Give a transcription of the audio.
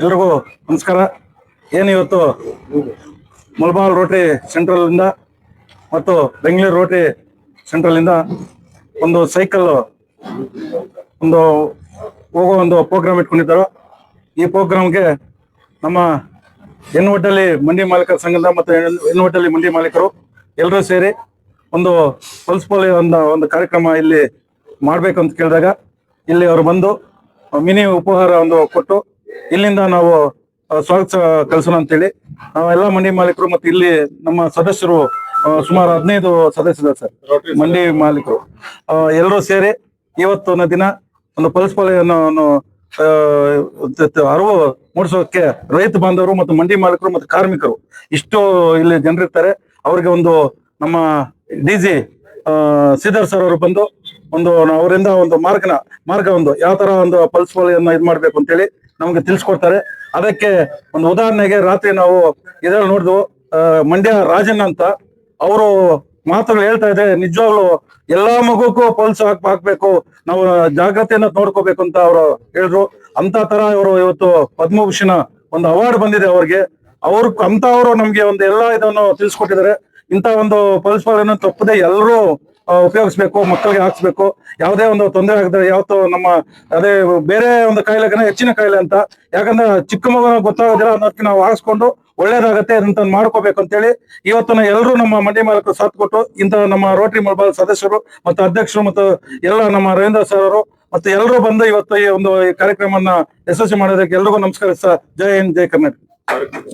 ಎಲ್ರಿಗೂ ನಮಸ್ಕಾರ. ಏನು ಇವತ್ತು ಮುಲ್ಬಾಲ್ ರೋಟರಿ ಸೆಂಟ್ರಲ್ ಇಂದ ಮತ್ತು ಬೆಂಗಳೂರು ರೋಟರಿ ಸೆಂಟ್ರಲ್ ಇಂದ ಒಂದು ಸೈಕಲ್ ಒಂದು ಹೋಗೋ ಒಂದು ಪ್ರೋಗ್ರಾಮ್ ಇಟ್ಕೊಂಡಿದ್ದರು. ಈ ಪ್ರೋಗ್ರಾಮ್ಗೆ ನಮ್ಮ ಎನ್ವಟ್ಟಲ್ಲಿ ಮಂಡಿ ಮಾಲೀಕರ ಸಂಘದ ಮತ್ತು ಎನ್ವಟ್ಟಲ್ಲಿ ಮಂಡಿ ಮಾಲೀಕರು ಎಲ್ಲರೂ ಸೇರಿ ಒಂದು ಪಲ್ಸ್ ಪೋಲಿಯೋ ಒಂದು ಒಂದು ಕಾರ್ಯಕ್ರಮ ಇಲ್ಲಿ ಮಾಡಬೇಕು ಅಂತ ಕೇಳಿದಾಗ ಇಲ್ಲಿ ಅವರು ಬಂದು ಮಿನಿ ಉಪಹಾರ ಒಂದು ಕೊಟ್ಟು ಇಲ್ಲಿಂದ ನಾವು ಸ್ವಾಗತ ಕಲಿಸೋಣ ಅಂತೇಳಿ. ಎಲ್ಲಾ ಮಂಡಿ ಮಾಲೀಕರು ಮತ್ತೆ ಇಲ್ಲಿ ನಮ್ಮ ಸದಸ್ಯರು ಸುಮಾರು ಹದಿನೈದು ಸದಸ್ಯರು ಸರ್. ಮಂಡಿ ಮಾಲೀಕರು. ಎಲ್ಲರೂ ಸೇರಿ ಇವತ್ತಿನ ದಿನ ಒಂದು ಪಲ್ಸ್ ಪಾಲೆಯನ್ನು ಅರಿವು ಮೂಡಿಸೋಕೆ ರೈತ ಬಾಂಧವರು ಮತ್ತು ಮಂಡಿ ಮಾಲೀಕರು ಮತ್ತು ಕಾರ್ಮಿಕರು ಇಷ್ಟು ಇಲ್ಲಿ ಜನರಿರ್ತಾರೆ. ಅವರಿಗೆ ಒಂದು ನಮ್ಮ ಡಿ ಜಿ ಸರ್ ಅವರು ಬಂದು ಒಂದು ಅವರಿಂದ ಒಂದು ಮಾರ್ಗನ ಮಾರ್ಗ ಒಂದು, ಯಾವ ತರ ಒಂದು ಪಲ್ಸ್ ಪೋಲಿಯನ್ನ ಇದು ಮಾಡ್ಬೇಕು ಅಂತೇಳಿ ನಮಗೆ ತಿಳಿಸ್ಕೊಡ್ತಾರೆ. ಅದಕ್ಕೆ ಒಂದು ಉದಾಹರಣೆಗೆ ರಾತ್ರಿ ನಾವು ಇದರಲ್ಲಿ ನೋಡಿದ್ವು ಮಂಡ್ಯ ರಾಜಣ್ಣ ಅಂತ ಅವರು ಮಾತುಗಳು ಹೇಳ್ತಾ ಇದೆ ನಿಜವಾಗ್ಲು ಎಲ್ಲಾ ಮಗುಕ್ಕೂ ಪಲ್ಸ್ ಹಾಕ್ ಹಾಕ್ಬೇಕು, ನಾವು ಜಾಗ್ರತೆಯನ್ನ ನೋಡ್ಕೋಬೇಕು ಅಂತ ಅವರು ಹೇಳಿದ್ರು. ಅಂತ ತರ ಇವರು ಇವತ್ತು ಪದ್ಮಭೂಷಣ ಒಂದು ಅವಾರ್ಡ್ ಬಂದಿದೆ ಅವ್ರಿಗೆ. ಅವ್ರ ಅಂತ ಅವರು ನಮ್ಗೆ ಒಂದು ಎಲ್ಲಾ ಇದನ್ನು ತಿಳಿಸ್ಕೊಟ್ಟಿದ್ದಾರೆ. ಇಂತ ಒಂದು ಪಲ್ಸ್ ಪಾಲನ್ನು ತಪ್ಪದೆ ಎಲ್ಲರೂ ಉಪಯೋಗಿಸ್ಬೇಕು, ಮಕ್ಕಳಿಗೆ ಹಾಕ್ಸ್ಬೇಕು, ಯಾವುದೇ ಒಂದು ತೊಂದರೆ ಆಗದೆ ಯಾವತ್ತು ನಮ್ಮ, ಅದೇ ಬೇರೆ ಒಂದು ಕಾಯಿಲೆಗಿನ ಹೆಚ್ಚಿನ ಕಾಯಿಲೆ ಅಂತ. ಯಾಕಂದ್ರೆ ಚಿಕ್ಕ ಮಗು ಗೊತ್ತಾಗೋದಿಲ್ಲ ಅನ್ನೋದಕ್ಕೆ ನಾವು ಹಾಕ್ಸ್ಕೊಂಡು ಒಳ್ಳೇದಾಗತ್ತೆ ಅಂತ ಮಾಡ್ಕೋಬೇಕು ಅಂತೇಳಿ ಇವತ್ತು ಎಲ್ಲರೂ ನಮ್ಮ ಮಂಡಿ ಮಾಲಕರು ಸಾಥ್ ಕೊಟ್ಟು ಇಂತಹ ನಮ್ಮ ರೋಟರಿ ಮೊಬೈಲ್ ಸದಸ್ಯರು ಮತ್ತು ಅಧ್ಯಕ್ಷರು ಮತ್ತು ಎಲ್ಲ ನಮ್ಮ ರವೀಂದ್ರ ಸರ್ ಅವರು ಮತ್ತೆ ಎಲ್ಲರೂ ಬಂದು ಇವತ್ತು ಈ ಒಂದು ಕಾರ್ಯಕ್ರಮವನ್ನ ಯಶಸ್ವಿ ಮಾಡೋದಕ್ಕೆ ಎಲ್ರಿಗೂ ನಮಸ್ಕಾರ ಸರ್. ಜೈ ಹಿಂದ್, ಜೈ ಕರ್ನಾಟಕ.